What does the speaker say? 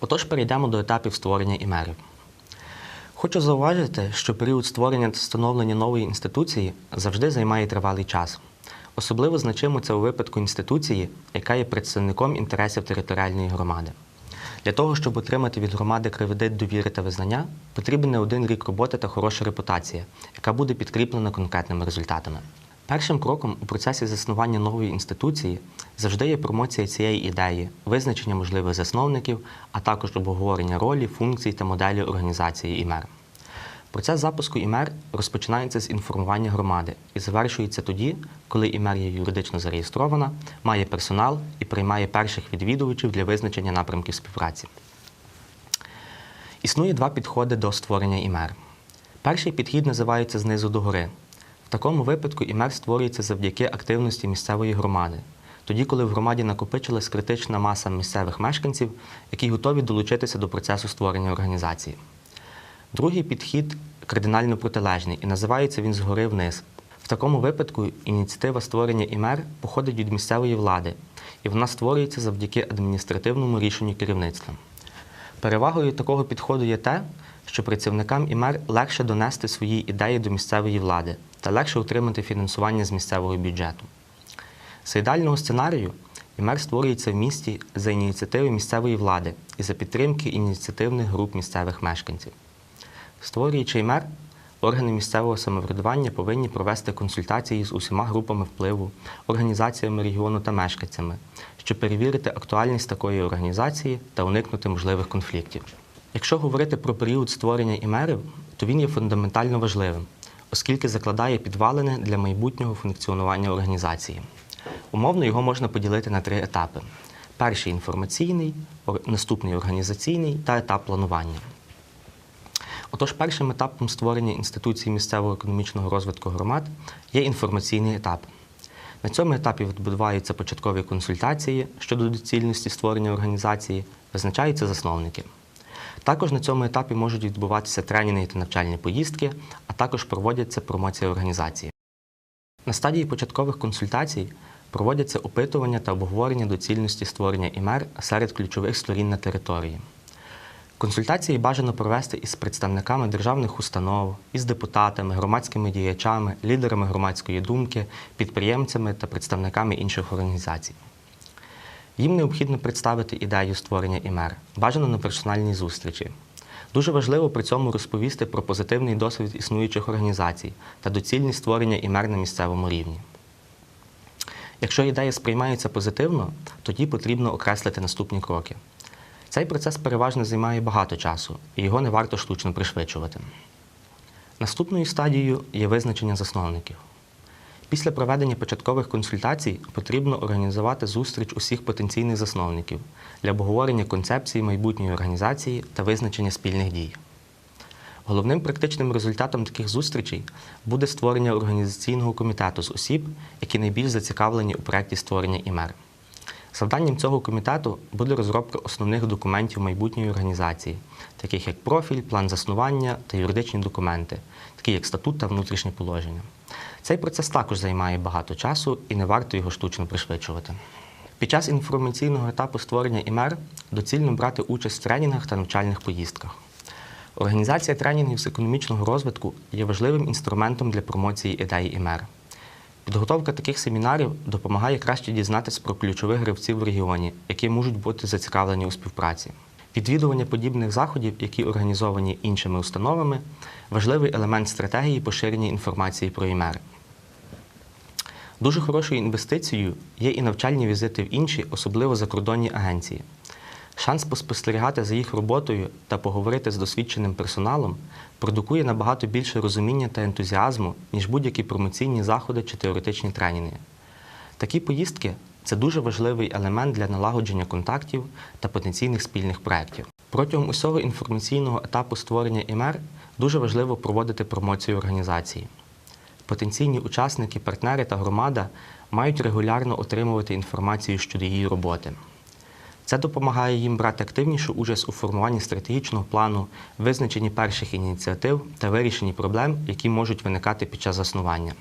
Отож, перейдемо до етапів створення імерів. Хочу зауважити, що період створення та становлення нової інституції завжди займає тривалий час. Особливо значимо це у випадку інституції, яка є представником інтересів територіальної громади. Для того, щоб отримати від громади кредит довіри та визнання, потрібен не один рік роботи та хороша репутація, яка буде підкріплена конкретними результатами. Першим кроком у процесі заснування нової інституції завжди є промоція цієї ідеї, визначення можливих засновників, а також обговорення ролі, функцій та моделі організації імер. Процес запуску імер розпочинається з інформування громади і завершується тоді, коли імер є юридично зареєстрована, має персонал і приймає перших відвідувачів для визначення напрямків співпраці. Існує два підходи до створення імер. Перший підхід називається знизу до гори. В такому випадку імер створюється завдяки активності місцевої громади, тоді, коли в громаді накопичилась критична маса місцевих мешканців, які готові долучитися до процесу створення організації. Другий підхід кардинально протилежний і називається він згори вниз. В такому випадку ініціатива створення імер походить від місцевої влади, і вона створюється завдяки адміністративному рішенню керівництва. Перевагою такого підходу є те, що працівникам імер легше донести свої ідеї до місцевої влади та легше отримати фінансування з місцевого бюджету. За ідеального сценарію імер створюється в місті за ініціативи місцевої влади і за підтримки ініціативних груп місцевих мешканців. Створюючи імер, органи місцевого самоврядування повинні провести консультації з усіма групами впливу, організаціями регіону та мешканцями, щоб перевірити актуальність такої організації та уникнути можливих конфліктів. Якщо говорити про період створення імерів, то він є фундаментально важливим, оскільки закладає підвалини для майбутнього функціонування організації. Умовно його можна поділити на три етапи: перший інформаційний, наступний організаційний та етап планування. Отож, першим етапом створення інституції місцевого економічного розвитку громад є інформаційний етап. На цьому етапі відбуваються початкові консультації щодо доцільності створення організації, визначаються засновники. Також на цьому етапі можуть відбуватися тренінги та навчальні поїздки, а також проводяться промоція організації. На стадії початкових консультацій проводяться опитування та обговорення доцільності створення імер серед ключових сторін на території. Консультації бажано провести із представниками державних установ, із депутатами, громадськими діячами, лідерами громадської думки, підприємцями та представниками інших організацій. Їм необхідно представити ідею створення імер, бажано на персональній зустрічі. Дуже важливо при цьому розповісти про позитивний досвід існуючих організацій та доцільність створення імер на місцевому рівні. Якщо ідея сприймається позитивно, тоді потрібно окреслити наступні кроки. Цей процес переважно займає багато часу, і його не варто штучно пришвидшувати. Наступною стадією є визначення засновників. Після проведення початкових консультацій потрібно організувати зустріч усіх потенційних засновників для обговорення концепції майбутньої організації та визначення спільних дій. Головним практичним результатом таких зустрічей буде створення організаційного комітету з осіб, які найбільш зацікавлені у проєкті створення імер. Завданням цього комітету буде розробка основних документів майбутньої організації, таких як профіль, план заснування та юридичні документи, такі як статут та внутрішнє положення. Цей процес також займає багато часу і не варто його штучно пришвидшувати. Під час інформаційного етапу створення імер доцільно брати участь в тренінгах та навчальних поїздках. Організація тренінгів з економічного розвитку є важливим інструментом для промоції ідеї імер. Підготовка таких семінарів допомагає краще дізнатися про ключових гравців в регіоні, які можуть бути зацікавлені у співпраці. Відвідування подібних заходів, які організовані іншими установами, важливий елемент стратегії поширення інформації про імери. Дуже хорошою інвестицією є і навчальні візити в інші, особливо закордонні агенції. Шанс поспостерігати за їх роботою та поговорити з досвідченим персоналом продукує набагато більше розуміння та ентузіазму, ніж будь-які промоційні заходи чи теоретичні тренінги. Такі поїздки це дуже важливий елемент для налагодження контактів та потенційних спільних проєктів. Протягом усього інформаційного етапу створення імер дуже важливо проводити промоцію організації. Потенційні учасники, партнери та громада мають регулярно отримувати інформацію щодо її роботи. Це допомагає їм брати активнішу участь у формуванні стратегічного плану, визначенні перших ініціатив та вирішенні проблем, які можуть виникати під час заснування.